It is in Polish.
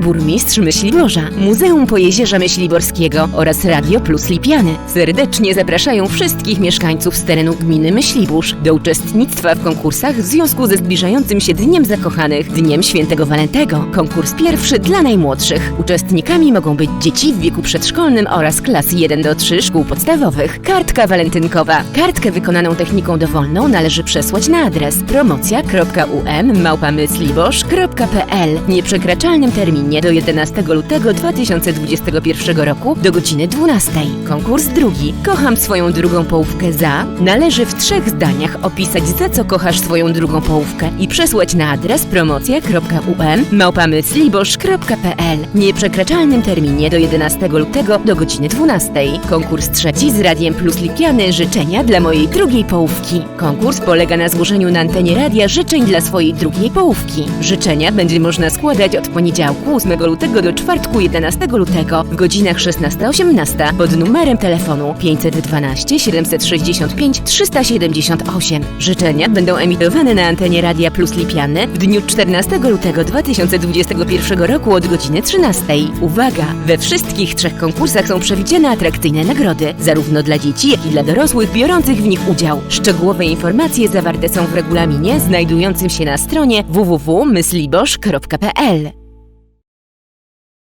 burmistrz Myśliborza, Muzeum Pojezierza Myśliborskiego oraz Radio Plus Lipiany serdecznie zapraszają wszystkich mieszkańców z terenu gminy Myślibórz do uczestnictwa w konkursach w związku ze zbliżającym się Dniem Zakochanych, Dniem Świętego Walentego. Konkurs pierwszy dla najmłodszych. Uczestnikami mogą być dzieci w wieku przedszkolnym oraz klas 1 do 3 szkół podstawowych. Kartka walentynkowa. Kartkę wykonaną techniką dowolną należy przesłać na adres promocja.um.małpamyslibosz.pl w nieprzekraczalnym terminie do 11 lutego 2021 roku do godziny 12. Konkurs drugi. Kocham swoją drugą połówkę za. Należy w trzech zdaniach opisać za co kochasz swoją drugą połówkę i przesłać na adres promocja.um.małpamyslibosz.pl w nieprzekraczalnym terminie do 11 lutego do godziny 12. Konkurs trzeci z Radiem Plus Lipiany życzenia dla mojej drugiej połówki. Konkurs polega na złożeniu na antenie radia życzeń dla swojej drugiej połówki. Życzenia będzie można składać od poniedziałku 8 lutego do czwartku 11 lutego w godzinach 16-18 pod numerem telefonu 512 765 378. Życzenia będą emitowane na antenie Radia Plus Lipiany w dniu 14 lutego 2021 roku od godziny 13. Uwaga! We wszystkich trzech konkursach są przewidziane atrakcyjne nagrody, zarówno dla dzieci, jak i dla dorosłych biorących w nich udział. Szczegółowe informacje zawarte są w regulaminie znajdującym się na stronie www.myslibosz.pl.